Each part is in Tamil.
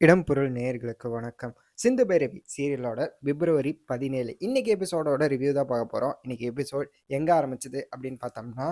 இடம் பொருள் நேயர்களுக்கு வணக்கம். சிந்து பைரவி சீரியலோட பிப்ரவரி 17 இன்னைக்கு எபிசோடோட ரிவ்யூ தான் பார்க்க போகிறோம் இன்னைக்கு எபிசோட் எங்கே ஆரம்பிச்சது அப்படின்னு பார்த்தோம்னா,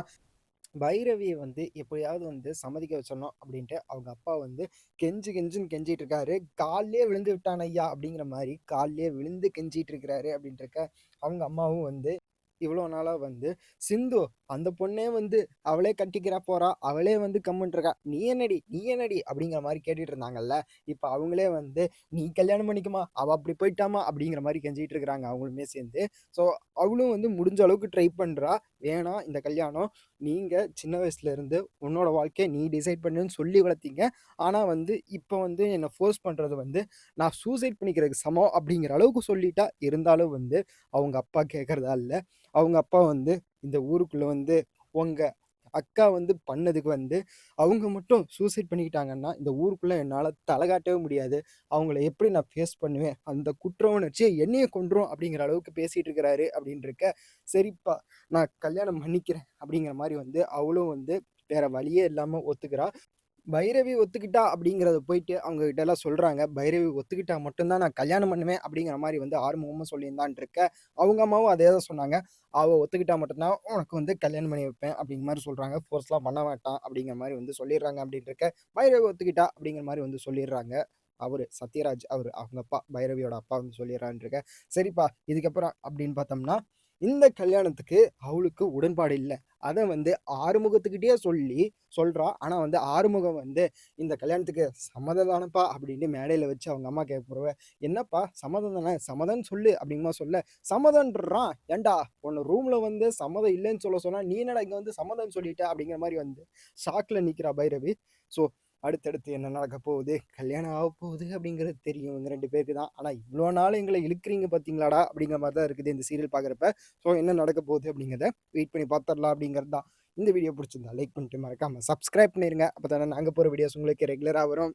பைரவியை வந்து எப்படியாவது வந்து சம்மதிக்க வச்சிடணும் அப்படின்ட்டு அவங்க அப்பா வந்து கெஞ்சு கெஞ்சுன்னு கெஞ்சிட்டு இருக்காரு. காலிலே விழுந்து விட்டான் ஐயா" அப்படிங்கிற மாதிரி காலிலே விழுந்து கெஞ்சிட்டு இருக்கிறாரு அப்படின்ட்டு அவங்க அம்மாவும் வந்து இவ்வளோ நாளாக வந்து சிந்து அந்த பொண்ணே வந்து அவளே கட்டிக்கிறா போறா. அவளே வந்து கம்முன்றிருக்கா "நீ என்னடி? நீ என்னடி?" அப்படிங்கிற மாதிரி கேட்டுட்டு இருந்தாங்கல்ல. இப்போ அவங்களே வந்து, "நீ கல்யாணம் பண்ணிக்குமா அவள் அப்படி போயிட்டாமா அப்படிங்கிற மாதிரி கெஞ்சிட்டு இருக்கிறாங்க அவங்களுமே சேர்ந்து. ஸோ அவளும் வந்து முடிஞ்ச அளவுக்கு ட்ரை பண்ணுறா "வேணாம் இந்த கல்யாணம். நீங்கள் சின்ன வயசுல இருந்து உன்னோட வாழ்க்கையை நீ டிசைட் பண்ணுன்னு சொல்லி வளர்த்தீங்க. ஆனால் வந்து இப்போ வந்து என்னை ஃபோர்ஸ் பண்ணுறது வந்து நான் சூசைட் பண்ணிக்கிறதுக்கு சமம்" அப்படிங்கிற அளவுக்கு சொல்லிட்டா. இருந்தாலும் வந்து அவங்க அப்பா கேட்குறதா இல்லை அவங்க அப்பா வந்து இந்த ஊருக்குள்ளே வந்து உங்கள் அக்கா வந்து பண்ணதுக்கு வந்து அவங்க மட்டும் சூசைட் பண்ணிக்கிட்டாங்கன்னா, இந்த ஊருக்குள்ளே என்னால் தலைகாட்டவே முடியாது. அவங்கள எப்படி நான் ஃபேஸ் பண்ணுவேன்? அந்த குற்ற உணர்ச்சியை என்னையே கொன்றோம் அப்படிங்கிற அளவுக்கு பேசிகிட்டு இருக்கிறாரு அப்படின்ருக்க, சரிப்பா நான் கல்யாணம் பண்ணிக்கிறேன் அப்படிங்கிற மாதிரி வந்து அவளும் வந்து வேற வழியே இல்லாமல் ஒத்துக்கிறா. பைரவி ஒத்துக்கிட்டா அப்படிங்கிறத போயிட்டு அவங்க எல்லாம் சொல்றாங்க. பைரவி ஒத்துக்கிட்டா மட்டும்தான் நான் கல்யாணம் பண்ணுவேன் அப்படிங்கிற மாதிரி வந்து ஆறுமுகமும் சொல்லியிருந்தான்ருக்க, அவங்க அம்மாவும் அதே தான் சொன்னாங்க. அவள் ஒத்துக்கிட்டா மட்டும்தான் உனக்கு வந்து கல்யாணம் பண்ணி வைப்பேன் அப்படிங்கிற மாதிரி சொல்றாங்க. ஃபோர்ஸ்லாம் பண்ண வேண்டாம் அப்படிங்கிற மாதிரி வந்து சொல்லிடுறாங்க அப்படின்ருக்க, பைரவி ஒத்துக்கிட்டா அப்படிங்கிற மாதிரி வந்து சொல்லிடுறாங்க. அவர் சத்யராஜ் அவர் அவங்க அப்பா, பைரவியோட அப்பா வந்து சொல்லிடுறான்னு இருக்க சரிப்பா இதுக்கப்புறம் அப்படின்னு பார்த்தோம்னா, இந்த கல்யாணத்துக்கு அவளுக்கு உடன்பாடு இல்லை அதை வந்து ஆறுமுகத்துக்கிட்டே சொல்லி சொல்கிறா ஆனால் வந்து ஆறுமுகம் வந்து இந்த கல்யாணத்துக்கு சம்மதம் தானப்பா அப்படின்னு மேடையில் வச்சு அவங்க அம்மா கேட்கிறப்ப, "என்னப்பா சம்மதம் தானே, சம்மதம் சொல்லு" அப்படிங்குமா சொல்ல, சம்மதன்றான் ஏன்டா உன்னை ரூமில் வந்து சம்மதம் இல்லைன்னு சொல்ல சொன்னால் நீ என்னடா இங்கே வந்து சம்மதம் சொல்லிட்ட" அப்படிங்கிற மாதிரி வந்து ஷாக்கில் நிற்கிறா பைரவி. ஸோ அடுத்தடுத்து என்ன நடக்க போகுது? கல்யாணம் ஆகப்போகுது அப்படிங்கிறது தெரியும் இவங்க ரெண்டு பேருக்கு தான். ஆனால் இவ்வளோ நாள் எங்களை இழுக்குறீங்க பார்த்தீங்களாடா? அப்படிங்கிற மாதிரி தான் இருக்குது இந்த சீரியல் பார்க்குறப்ப. ஸோ என்ன நடக்க போகுது அப்படிங்கிறத வெயிட் பண்ணி பார்த்துடலாம் அப்படிங்கிறது தான். இந்த வீடியோ பிடிச்சிருந்தா லைக் பண்ணிட்டு மறக்காமல் சப்ஸ்கிரைப் பண்ணிருங்க. அப்போ தானே நாங்கள் போகிற வீடியோஸ் உங்களுக்கு ரெகுலராக வரும்.